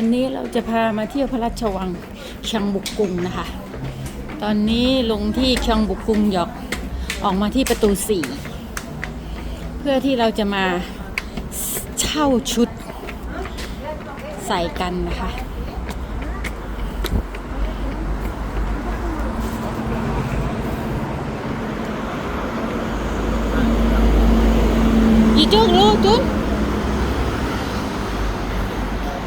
วันนี้เราจะพามาเที่ยวพระราชวังเชียงบุกกุงนะคะ ตอนนี้ลงที่เชียงบุกกุงหยอกออกมาที่ประตูสี่เพื่อที่เราจะมาเช่าชุดใส่กันนะคะอีจุกรู้จุน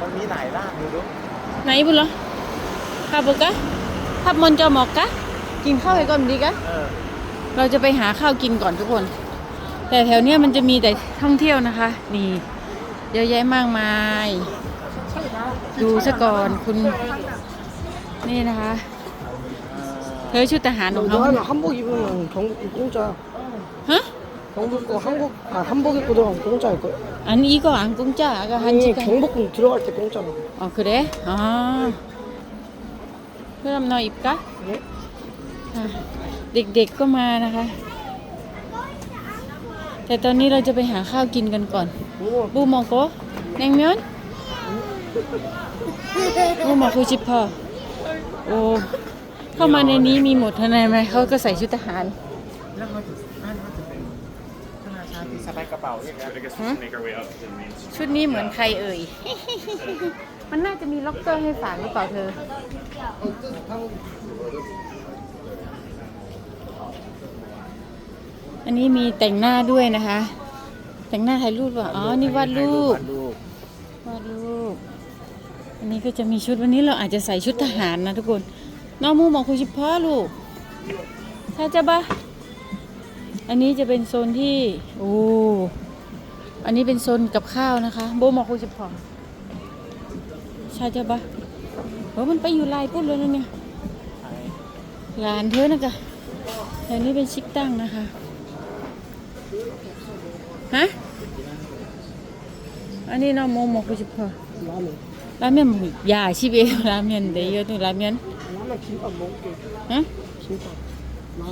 กันล่ะ 언니 나이라 누구? ไหนบุญเหรอขับบุกะขับมนเจ้าหมอกกะ กินข้าวให้ก่อนดีกะ 어. เราจะไปหาข้าวกินก่อนทุกคน แต่แถวเนี้ยมันจะมีแต่ท่องเที่ยวนะคะ นี่ เยอะแยะมากมาย ดูซะก่อนคุณ นี่นะคะ เธอชุดทหารของ 너 เขา 하면 한복 입으면 경복 공짜야. ฮะ 경복 입고 한국 아 한복 입고 들어가면 공짜일 거야. อันนี้ก็อันกุ้งจ้าก็ฮัน 아니 ชิกัน 경복궁 들어갈 때 공짜라고. อ๋อคือเด้อ๋อเพื่อนำนอยอีกกะ 네? อ่ะเด็กๆก็มานะคะ แต่ตอนนี้เราจะไปหาข้าวกินกันก่อน 우와. บูมองโกแนงเมียนบูมองคุชิพอโอ้เข้ามาในนี้มีหมดทนายไหมเขาก็ใส่ชุดทหาร ป๋าชุดนี้เหมือนใครเอ่ย มันน่าจะมีล็อกเกอร์ให้ฝากหรือเปล่าเธอ อันนี้มีแต่งหน้าด้วยนะคะ แต่งหน้าถ่ายรูปเหรอ๋อ นี่วาดรูปวาดรูป อันนี้ก็จะมีชุดวันนี้เราอาจจะใส่ชุดทหารนะทุกคนน้องมูมอกคุชิพาลูกถ้าจะบ้า อันนี้จะเป็นโซนที่โอ้อันนี้เป็นโซนกับข้าวนะคะ โบมอคุยจะพอใช่จะปะเพราะมันไปอยู่ลายพุ่นเลยนะเนี่ยหลานเธอนะกะอันนี้เป็นชิกตั้งนะคะฮะอันนี้น้องโมโมคุยจะพอราเมนยาชิเบราเมนเดียวตัวราเมนรามนชิ้นอ่อมงฮะ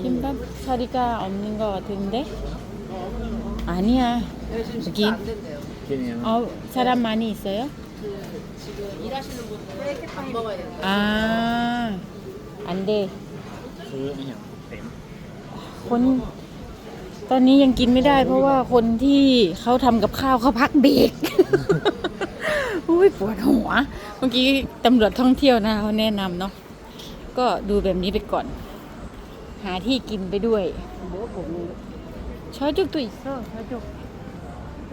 김밥 자리가 없는 것 같은데? 아니야. 여기. 그냥 어, 사람 많이 있어요? 아, 안 돼. 그 그냥 뱀. คน ตอนนี้ยังกินไม่ได้ เพราะว่าคนที่เขาทำกับข้าวเขาพักเบรก อุ้ยปวดหัว เมื่อกี้ตำรวจท่องเที่ยวนะเขาแนะนำเนาะ ก็ดูแบบนี้ไปก่อน หาที่กินไปด้วย ช้อยจุกตุยโซ่ช้อยจุก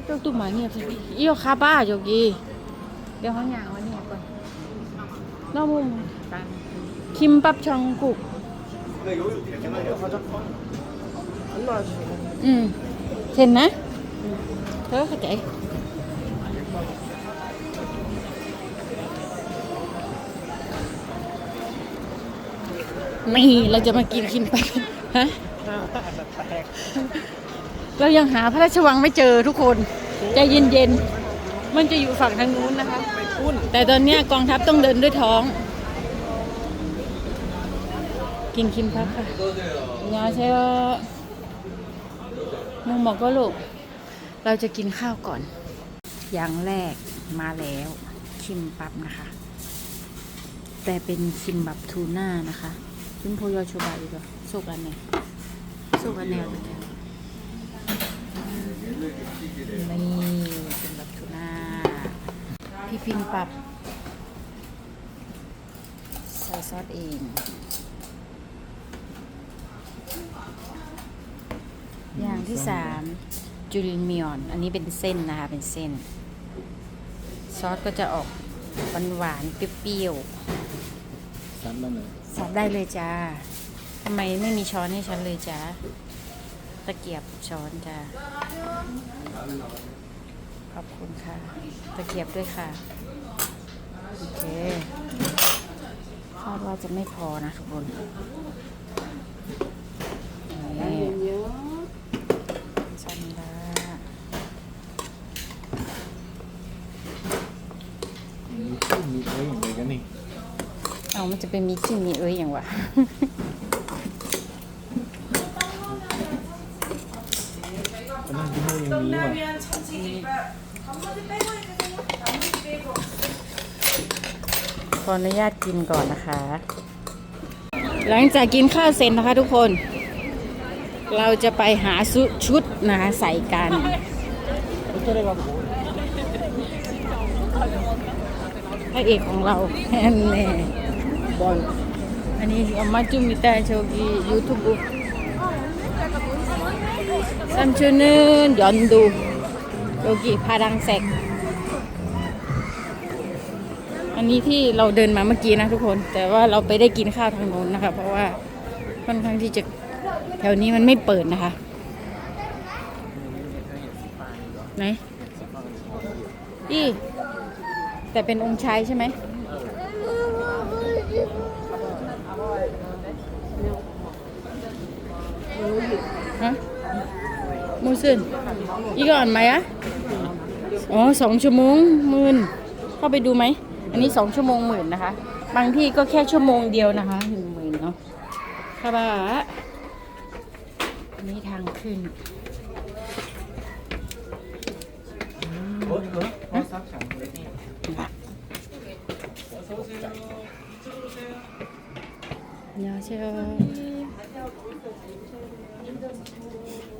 จุกตุ่มาเงียบเอี้ยวคาบ้าจุกีเดี๋ยวเขาหยาวันนี้ก่อนน้องมุมคิมปับชองกุกอืมเห็นนะเธอเข้าใจ ราจะมากินกินไปฮะเรายังหาพระราชวังไม่เจอทุกคนใจเย็นๆมันจะอยู่ฝั่งทางนู้นนะคะ แต่ตอนนี้กองทัพต้องเดินด้วยท้อง กินคิมพับค่ะยาใช่ว่ามุงบอกก็ลูกเราจะกินข้าวก่อน อย่างแรกมาแล้วคิมปับนะคะ แต่เป็นคิมบับทูน่านะคะ จุนโพยอชูบาอีกเหรอสุกอันไหนสุกอันแนวเลยนี่คิมบับทูน่าพี่พิมปรับใส่ซอสเอง อย่างที่สามจูริเมียน อันนี้เป็นเส้นนะคะ เป็นเส้น ซอสก็จะออกหวานๆเปรี้ยว 쌈라면. ๆ สอบได้เลยจ้าทำไมไม่มีช้อนให้ฉันเลยจ้าตะเกียบช้อนจ้าขอบคุณค่ะ ตะเกียบด้วยค่ะ โอเคคาดว่าจะไม่พอนะทุกคนชันดา มีชื่อมีเอ้ยอะไรกันนี่ เป็นมีจิ้มมีเอ้ยอย่างวะก็นั่งที่นู่นยังมีว่ะขออนุญาตกินก่อนนะคะ หลังจากกินข้าวเสร็จนะคะทุกคน เราจะไปหาชุดชุดนะคะใส่กัน พระเอกของเราแน่ บอลอันนี้ออกมาจุ่มมิตาโชกียูทูบซัมชูนึนยอนดูโยกีพาดังแสกอันนี้ที่เราเดินมาเมื่อกี้นะทุกคน แต่ว่าเราไปได้กินข้าวทางโน้นนะคะ เพราะว่าค่อนข้างที่จะแถวนี้มันไม่เปิดนะคะไหนอีแต่เป็นองค์ชายใช่ไหมะมูซึนอีกก่อนไหมอะอ๋อสองชั่วโมงหมื่นเข้าไปดูไหม อันนี้สองชั่วโมงหมื่นนะคะ บางที่ก็แค่ชั่วโมงเดียวนะคะหนึ่งหมื่นเนาะค่ะบ้าอันนี้ทางขึ้นรถ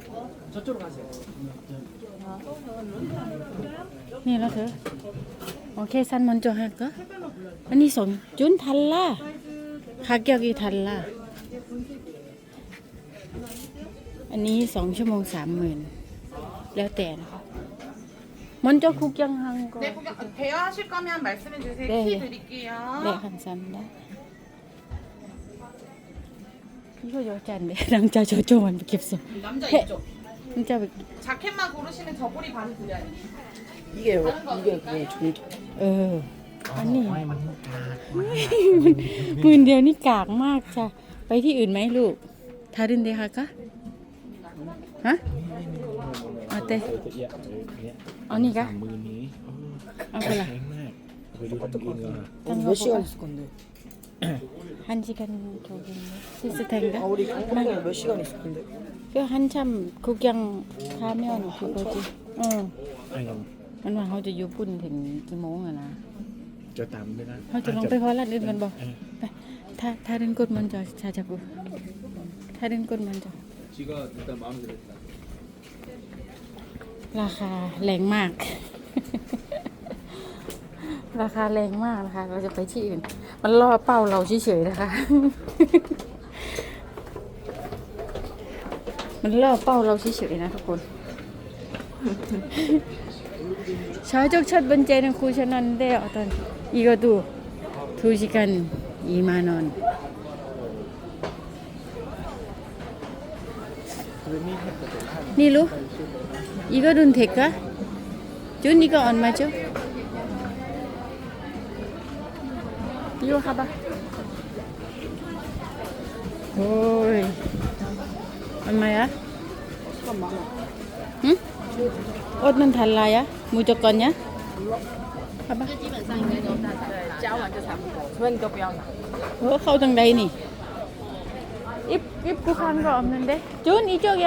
รถรถซักฉันเลยนี่ 안녕하세요. 저쪽으로 가세요. 네, 라서. 어, 계산 먼저 할까? 아니, 선, 준 달라. 가격이 달라. 아니, 2 ชั่วโมง30,000. แล้วแต่นะคะ 먼저 구경한 거. 네, 구경, 대여하실 거면 말씀해 주세요. 네, 키 네. 드릴게요. 네, 감사합니다. 이거 여자인데 남자 저쪽만 입겠어. 남자 해. 이쪽. 남자 입- 자켓만 고르시면 저고리 반 드려요. 이게 이게 그게 정도. เออ อันนี้ ไม่มันกาดมาก หมื่นเดียวนี่กากมากจ้ะ ไปที่อื่นไหมลูก ทารินเดฮะคะฮะเอาเต เออจะเอียเออเนี่ย เอานี่กะ สามมือนี้ เอาไปละ แพงมากไปดูทางอื่นก่อน ตั้ง 몇 시간 있을 건데? ฮันชิกันโจกินซิสเทงกะ 아 우리 한국에 몇 시간 있을 건데? ก็ฮันช่ำคุกยังทาเมียวหนูคือโกจิเออ ไอ้ยัง มันว่าเขาจะอยู่ปุ่นถึงกี่โมงอะนะ จะตามไม่ได้ เขาจะลองไปขอรัดอื่นกันบอก เออ ไปถ้าถ้าเดินกดมันจะชาจับกูถ้าเดินกดมันจะ 지가 일단 마음에 들었다. ราคาแรงมาก ราคาแรงมากนะคะ เราจะไปที่อื่น มันล่อเป้าเราเฉยๆนะคะ มันล่อเป้าเราเฉยๆนะทุกคนชาจกชัดบรรเจนครูชนันเดอตอนอีกตูทูชิกันอีมานอนนี่รู้อีกดุนเทกะจุนนี่ก็ออนมาจ้ะ ยูค่ะบ่โอ้ยทำไมอะหึอดมันทันไรอะมูจกอนเนี่ยค่ะบ่เออเข้าทางไดนี่อิบอิบกูคันก่อนนั่นเด้จุนอีเจ้าแก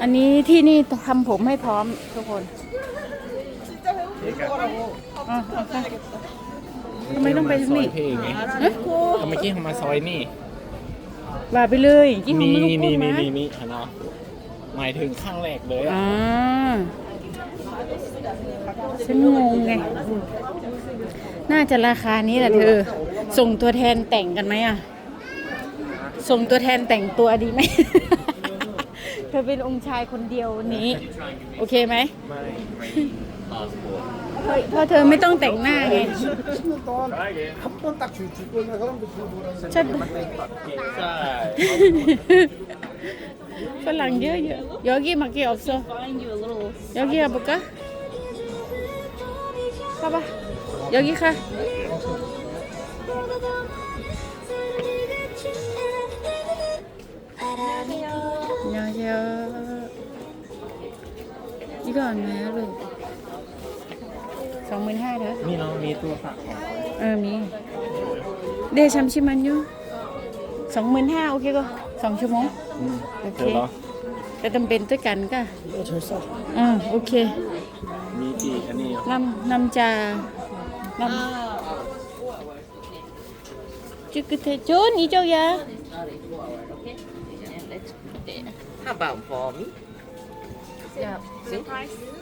อันนี้ที่นี่ทำผมให้พร้อมทุกคนอ๋ออ๋อค่ะทำไมต้องไปทางนี้ซอยเพลงไงฮะทำไมกี้เขามาซอยนี่ว่าไปเลยกี่ผมนี่ไม่รู้พูนี่ดนี่มานี่นี่เห็นเนาะหมายถึงข้างแรกเลยอะอ๋อฉันงงไง น่าจะราคานี้แหละเธอ ส่งตัวแทนแต่งกันไหมอะ ส่งตัวแทนแต่งตัวดีไหม เธอเป็นองค์ชายคนเดียววันนี้ โอเคไหม ไม่ เฮ้ยเพราะเธอไม่ต้องแต่งหน้าไง ฉัน ใช่ ฝรั่งเยอะๆ여기밖에없어여기가볼까가봐여기가 안녕하세요. 이 เยอะนี่ก่อนแม่ลูกสองหมื่นห้าเด้อมีเนาะมีตู้ฝาเออมี เดชัมชิมันยู่สองหมื่นห้าโอเคก็สองชั่วโมงโอเคแต่จำเป็นด้วยกันก็อ่โอเค มีกี่อันนี้นำนำจานำจุกเทจุนอีเจ้ายา How about for me? Yeah.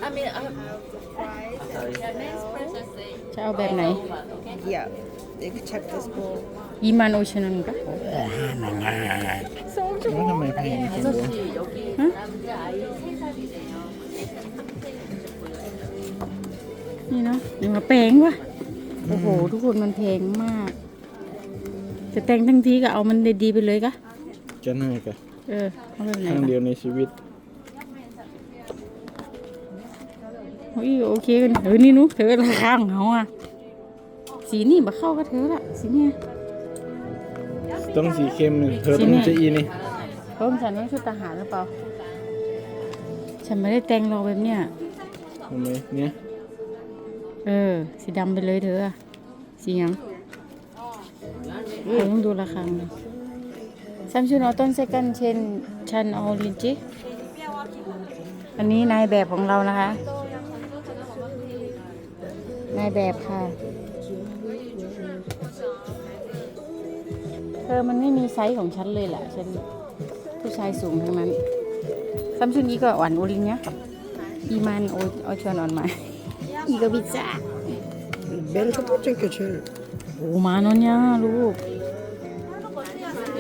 I mean, uh, จะเอาแบบไหน yeah. They could check this bowl. ยีมันโอชันนก็แล้วทำไมแพงจังวะนี่เนาะยังมาแพงว่ะโอ้โห ทุกคนมันแพงมาก จะแต่งทั้งทีก็เอามันดีๆไปเลยกะ จะน่ากะ เออเอาแบบไหนครั้งวะเดียวในชีวิตโอ้ยโอเคกันเออนี่หนุเธอราคาของเขาอะสีนี่มาเข้ากับเธอละสีเนี่ยต้องสีเข้มหนึ่งเธอสีต้องเนี่ยจะอีนี่เพิ่มฉันว่าชุดทหารหรือเปล่า ฉันไม่ได้แต่งรอแบบเนี้ยทำไมเนี่ยเออ สีดำไปเลยเธออะสีหยังเธอต้องดูราคาหน่อย Samsung Autumn Second Gen Chan Orange อันนี้นายแบบของเรานะคะ นายแบบค่ะ เธอมันไม่มีไซส์ของฉันเลยแหละฉันผู้ชายสูงทั้งนั้นซัมซุงนี้ก็อ่อนโอลินเนี้ยอีมันโอโอชวนอ่อนมาอีก็บิจ้าเบนก็พูดจังเกิดชื่โอ้มานอนเนี่ลูก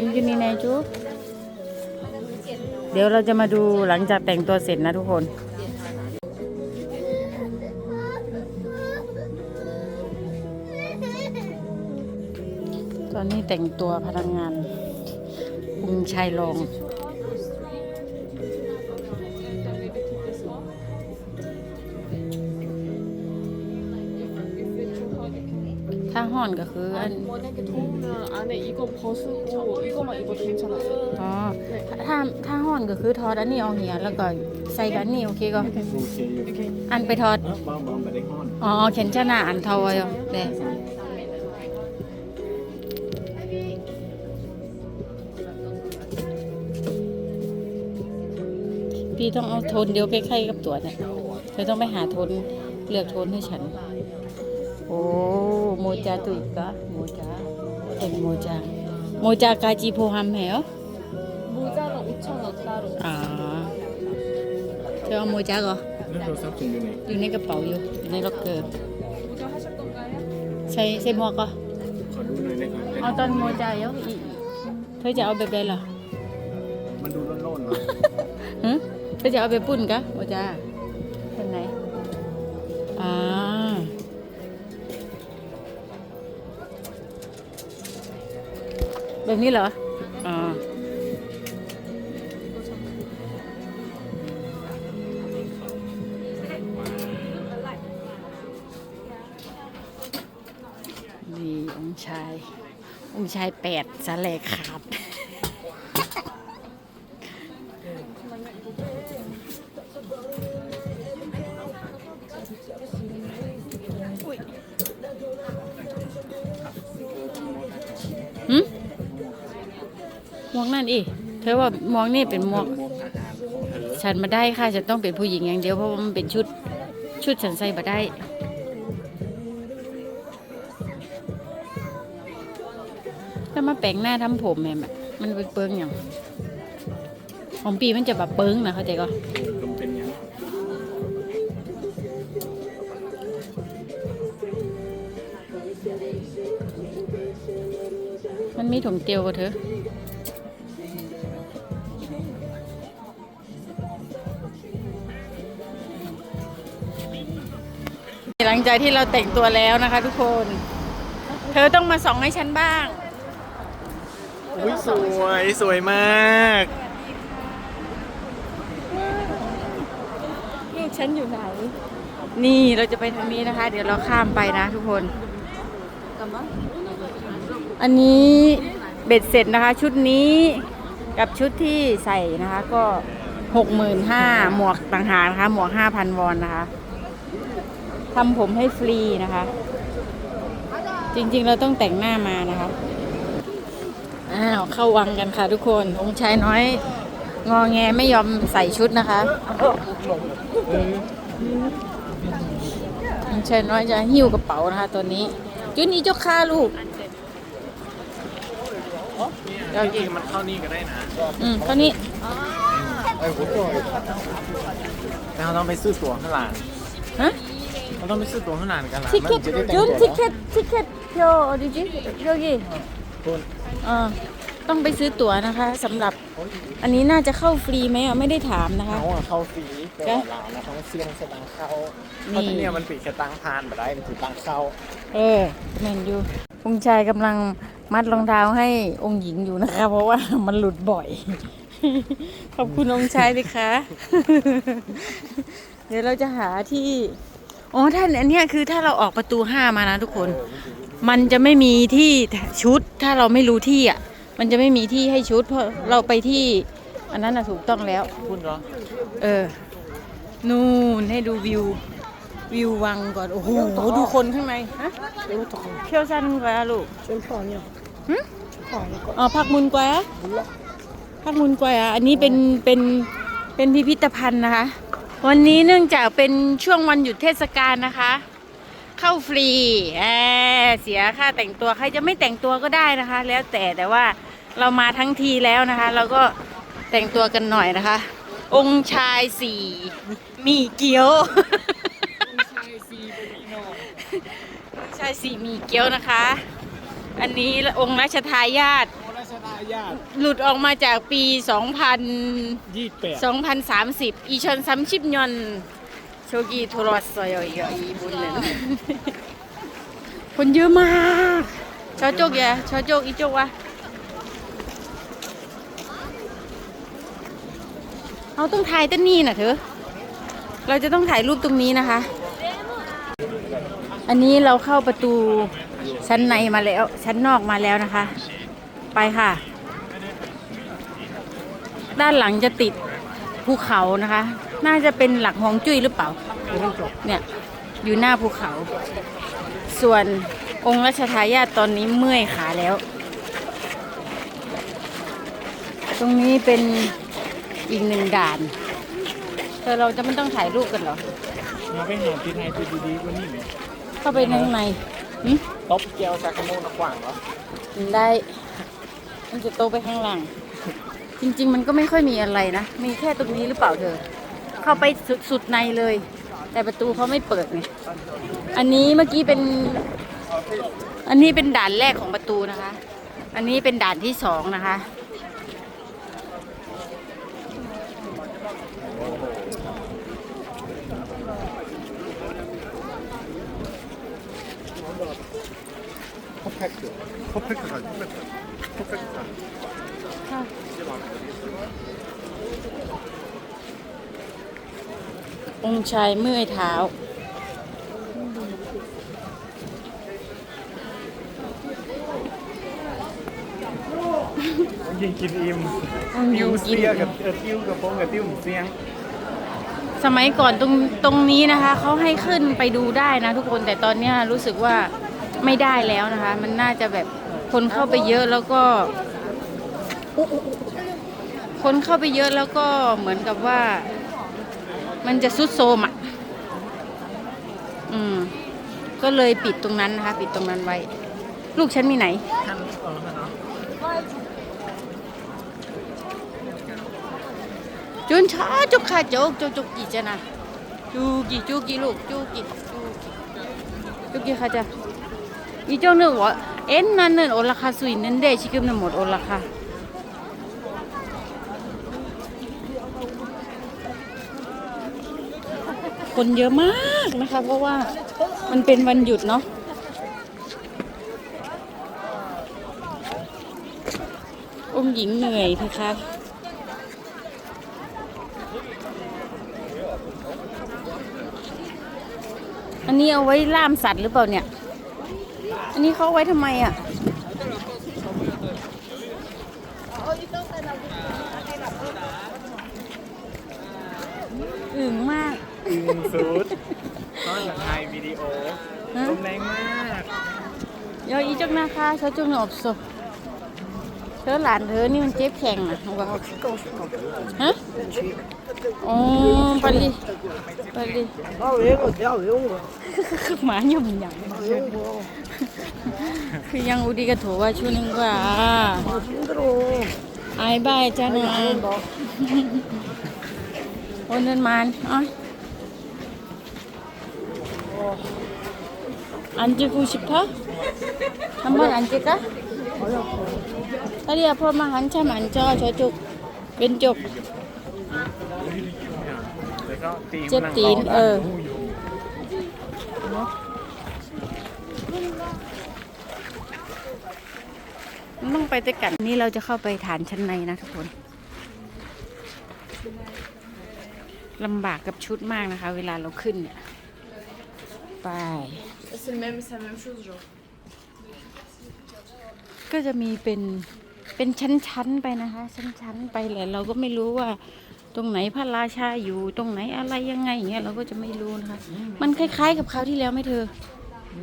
อินจูนี่นายจุ๊บเดี๋ยวเราจะมาดูหลังจากแต่งตัวเสร็จนะทุกคน ตอนนี้แต่งตัวพนักงานอุ้มชายรอง ถ้าห่อนก็คืออัน 만약에 더우면 안에 이거 벗고 이거만 입어도 괜찮아요. อ๋อ ถ้าถ้าห่อนก็คือทอดอันนี้เอาเหียแล้วก็ใส่กันนี่โอเคก็ โอเคอยู่ อันไปทอด อ่ะเบาๆไม่ได้ห้อน อ๋อเข็นชนะอันทอยอ่ะเด้พี่ต้องเอาโทนเดียวใกล้ๆกับตัวเนี่ยเธอต้องไปหาโทนเลือกโทนให้ฉัน โอ้โมจาตุยกะโมจาเ อ็มโมจาโมจากาจีโพฮัมเหรอ 모자는 5,000원 따로. อ๋อเธอเอาโมจากเหรอ แล้วโทรศัพท์ฉันอยู่ไหน อยู่ในกระเป๋าอยู่อยู่ในล็อกเกอร์ 모자 하실 건가요? ใส่ใส่หมวกก็ ขอดูหน่อยได้ไหม เอาตอนโมจาเยอะอีเธอจะเอาแบบใดล่ะ มันดูร้อนๆเนาะ ฮะเธอจะเอาไปปุ่นกะโมจา แบบนี้เหรออ่านี่องค์ชาย องค์ชายแปดสาแหลกขาด มันอีเธอว่ามองนี่เป็นมองฉันมาได้ค่ะฉันต้องเป็นผู้หญิงอย่างเดียวเพราะว่ามันเป็นชุดชุดฉันใส่มาได้ถ้ามาแปลงหน้าทำผมแม่มันเปิ่งอย่างของปีมันจะแบบเปิ้งนะเข้าใจก็มันมีถุงเตียวกับเธอ ลังจากที่เราแต่งตัวแล้วนะคะ ทุกคน เธอต้องมาส่องให้ฉันบ้าง อุ้ยสวยสวยมากลูกฉันอยู่ไหน นี่เราจะไปทางนี้นะคะ เดี๋ยวเราข้ามไปนะทุกคน อันนี้เบ็ดเสร็จนะคะ ชุดนี้กับชุดที่ใส่นะคะ ก็หกหมื่นห้าหมวกต่างหากนะคะ หมวกห้าพันวอนนะคะ ทำผมให้ฟรีนะคะ จริงๆเราต้องแต่งหน้ามานะคะอ้าวเข้าวังกันค่ะทุกคนองค์ชายน้อย งอแงไม่ยอมใส่ชุดนะคะองค์ชายน้อยจะหิ้วกระเป๋านะคะตัวนี้ จุดนี้เจ้าค่าลูกจริงๆมันเข้านี่ก็ได้นะ อืมตัวนี้แต่เราต้องไปซื้อตั๋วข้างหลังฮะ เราต้องไปซื้อตั๋วข้างหลังกันหลัง 티켓 มันจะได้แต่ง 준 ตัว 티켓 티켓 표 어디지 여기 คุณ เออต้องไปซื้อตั๋วนะคะสำหรับ อันนี้น่าจะเข้าฟรีไหมอ่ะไม่ได้ถามนะคะ เขาอะเข้าฟรีแต่ว่าเรานะเขาเสี่ยงสตังค์เข้าเพราะที่เนี่ยมันปิดแค่ตังค์พานมาได้มันถือตังค์เข้า เออแมนยูองค์ชายกำลังมัดรองเท้าให้องค์หญิงอยู่นะคะ เพราะว่ามันหลุดบ่อย ขอบคุณองค์ชายสิคะ เดี๋ยวเราจะหาที่ อ๋อถ้าอันนี้คือถ้าเราออกประตูห้ามานะทุกคน มันจะไม่มีที่ชุดถ้าเราไม่รู้ที่อะ มันจะไม่มีที่ให้ชุด เพราะเราไปที่ อันนั้นนะถูกต้องแล้วคุณเหรอเออ นู่นให้ดูวิว วิววังก่อน โอ้โห ดูคนข้างในฮะเที่ยวสั้นกว่าลูกอนเนี่ยหืมผ่อนอ๋อพักมุนกว่าพักมุนกว่าอันนี้เป็นเป็นเป็นพิพิธภัณฑ์นะคะ วันนี้เนื่องจากเป็นช่วงวันหยุดเทศกาลนะคะ เข้าฟรีแอเสียค่าแต่งตัวใครจะไม่แต่งตัวก็ได้นะคะ แล้วแต่แต่ว่าเรามาทั้งทีแล้วนะคะ เราก็แต่งตัวกันหน่อยนะคะ องค์ชายสี่มีเกี๊ยวองค์ชายสี่มีเกี๊ยวนะคะ อันนี้องค์รัชทายาท ราชทายาทหลุดออกมาจากปี 2000 ยี่สิบแปด2030อีชอนซัมชิปยอนโชกีโทรสอยอยอีบุญเลยคนเยอะมากชอโจกอย่าชอโจกอีโจกวะเราต้องถ่ายต้นนี้นะเธอเราจะต้องถ่ายรูปตรงนี้นะคะ อันนี้เราเข้าประตูชั้นในมาแล้ว ชั้นนอกมาแล้วนะคะ ไปค่ะ ด้านหลังจะติดภูเขานะคะ น่าจะเป็นหลักฮวงจุ้ยหรือเปล่า เนี่ย อยู่หน้าภูเขา ส่วนองค์รัชทายาทตอนนี้เมื่อยขาแล้ว ตรงนี้เป็นอีกหนึ่งด่านแต่เราจะไม่ต้องถ่ายรูปกันเหรอเราไปหาที่ไทยที่ดีๆกว่านี้ไหมเข้าไปในข้างในหึต๊อบแก้วซากาโมนะขวางเหรอ ได้ มันจะโตไปข้างหลัง จริง ๆ มันก็ไม่ค่อยมีอะไรนะ มีแค่ตรงนี้หรือเปล่าเธอ เข้าไปสุดสุดในเลย แต่ประตูเขาไม่เปิดไง อันนี้เมื่อกี้เป็น อันนี้เป็นด่านแรกของประตูนะคะ อันนี้เป็นด่านที่สองนะคะ 퍼펙트 퍼펙트가 퍼펙트 퍼펙 องค์ชายเมื่อยเท้า ยิงกินอิ่มองค์หญิติ้วงกินเสียกับเออติ้วกับโป้งกับติ้วเสียงสมัยก่อนตรงตรงนี้นะคะเขาให้ขึ้นไปดูได้นะทุกคนแต่ตอนเนี้ยรู้สึกว่าไม่ได้แล้วนะคะ มันน่าจะแบบคนเข้าไปเยอะแล้วก็ คนเข้าไปเยอะแล้วก็เหมือนกับว่า มันจะสุดโซมอะ อืม ก็เลยปิดตรงนั้นนะคะ ปิดตรงนั้นไว้ ลูกฉันมีไหนจุนช้าจุกขาจกจุกจุกกี่จะนะจุกี่จุกี่ลูกจุกี่จูกี่จุกี่ค่ะจ้ะอีเจ้าเนื้อวะเอ็นนั่นเนื้อโอลาคาสุยนั่นเด้ชิคกี้พายหมดโอลาคา คนเยอะมากนะคะ เพราะว่ามันเป็นวันหยุดเนาะองหญิงเหนื่อยเพคะอันนี้เอาไว้ล่ามสัตว์หรือเปล่าเนี่ย อันนี้เขาไว้ทำไมอะ อึ่งมาก อินสูดต้อนกับไทยวิดีโอลมแรงมากยออีจักนะคะเขาจุงหนอบสุดเธอหลานเธอนี่มันเจ็บแข็งนะว้วฮะโอ้ปาลีปาดีหมาเยุ่มหยั่งคือยังอุดีกระโถว่าชูนึงกว่าไอ้บายจ้านะโอนเงินมานอ๋อ 앉고 싶어? 한번 앉을까? 다리 아파만 한참 앉아 저쪽 왼쪽 แล้วก็ตีม เจ็บตีน งร เออ มันต้องไปด้วยกันนี่เราจะเข้าไปฐานชั้นในนะทุกคนลำบากกับชุดมากนะคะ เวลาเราขึ้นเนี่ย ไป C'est le même, c'est la même chose, genre. ก็จะมีเป็นเป็นชั้นๆไปนะคะ ชั้นๆไปแหละเราก็ไม่รู้ว่า ตรงไหนพระราชาอยู่ตรงไหนอะไรยังไงอย่างเงี้ยเราก็จะไม่รู้นะคะ มันคล้ายๆกับคราวที่แล้วไหมเธออ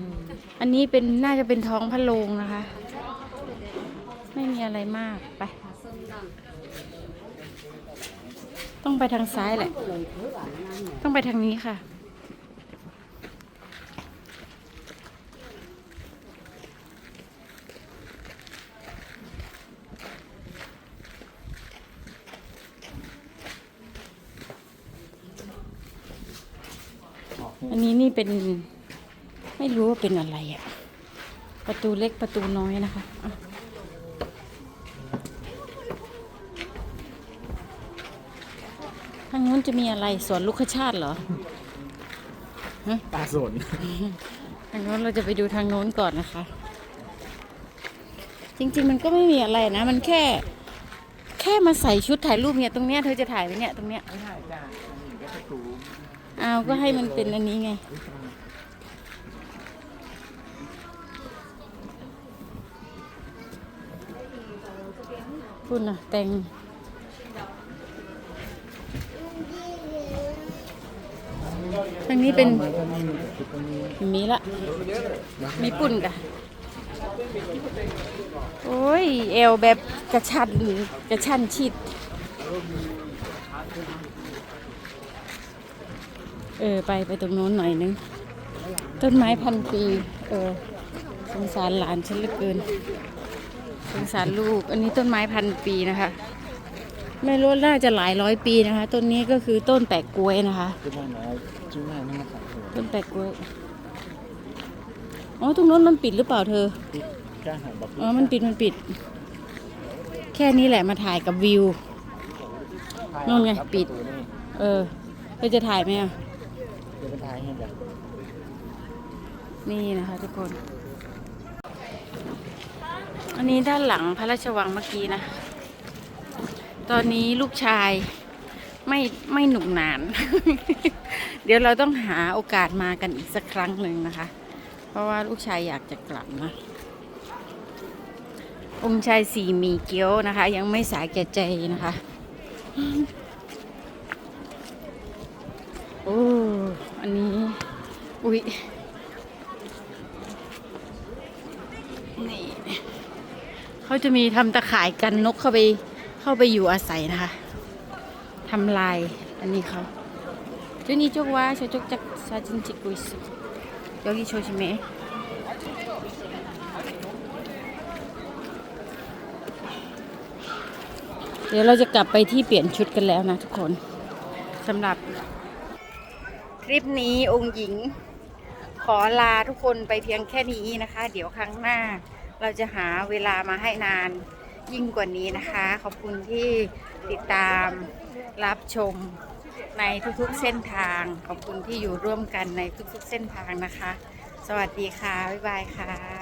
อันนี้เป็นน่าจะเป็นท้องพระโรงนะคะ ไม่มีอะไรมากไป ต้องไปทางซ้ายแหละ ต้องไปทางนี้ค่ะ อันนี้นี่เป็น ไม่รู้ว่า เป็นอะไรอะประตูเล็กประตูน้อยนะคะอะทางนู้นจะมีอะไรสวนลูกขชาติเหรอตาสนทางโน้นเราจะไปดูทางโน้นก่อนนะคะ จริง ๆ มันก็ไม่มีอะไรนะ มันแค่ แค่มาใส่ชุดถ่ายรูปเนี่ยตรงเนี้ยเธอจะถ่ายไหมเนี่ยตรงเนี้ยไม่ถ่ายจ้ะอันนี้ก็ประตูอ้าวก็ให้มันเป็นอันนี้ไง พูดนะแตงทางนี้เป็นมีละ มีปุ่นกะโอ้ย เอวแบบกระชันกระชันชิด เออ ไปไปตรงโน้นหน่อยนึง ต้นไม้พันปี เออ สงสารหลานฉันเหลือเกิน สงสารลูก อันนี้ต้นไม้พันปีนะคะ ไม่รู้น่าจะหลายร้อยปีนะคะ ต้นนี้ก็คือต้นแปะกล้วยนะคะจุ๊บมาจุ๊บมานี่มาขายเถอะต้นแปะกล้วย อ๋อ ตรงโน้นมันปิดหรือเปล่าเธอกล้าหาบักอ๋อ มันปิด มันปิด แค่นี้แหละมาถ่ายกับวิวนู่นไงปิดประตูนี่เออเธอจะถ่ายไหมอะเดี๋ยวไปถ่ายให้จ้ะนี่นะคะทุกคน อันนี้ด้านหลังพระราชวังเมื่อกี้นะ ตอนนี้ลูกชายไม่ไม่หนุกหนาน เดี๋ยวเราต้องหาโอกาสมากันอีกสักครั้งหนึ่งนะคะ เพราะว่าลูกชายอยากจะกลับนะ องค์ชายสีมีเกี๊ยวนะคะ ยังไม่สายแก่ใจนะคะ โอ้ อันนี้ อุ๊ย นี่ เขาจะมีทำตะข่ายกันนกเข้าไปเข้าไปอยู่อาศัยนะคะทำลายอันนี้เขาจุนี่จกว่าชจกจักซาจินจิกุยสยอกิโชชิเมเดี๋ยวเราจะกลับไปที่เปลี่ยนชุดกันแล้วนะทุกคนสำหรับทริปนี้องค์หญิง ขอลาทุกคนไปเพียงแค่นี้นะคะ เดี๋ยวครั้งหน้า เราจะหาเวลามาให้นานยิ่งกว่านี้นะคะ ขอบคุณที่ติดตามรับชมในทุกๆเส้นทาง ขอบคุณที่อยู่ร่วมกันในทุกๆเส้นทางนะคะ สวัสดีค่ะ บ๊ายบายค่ะ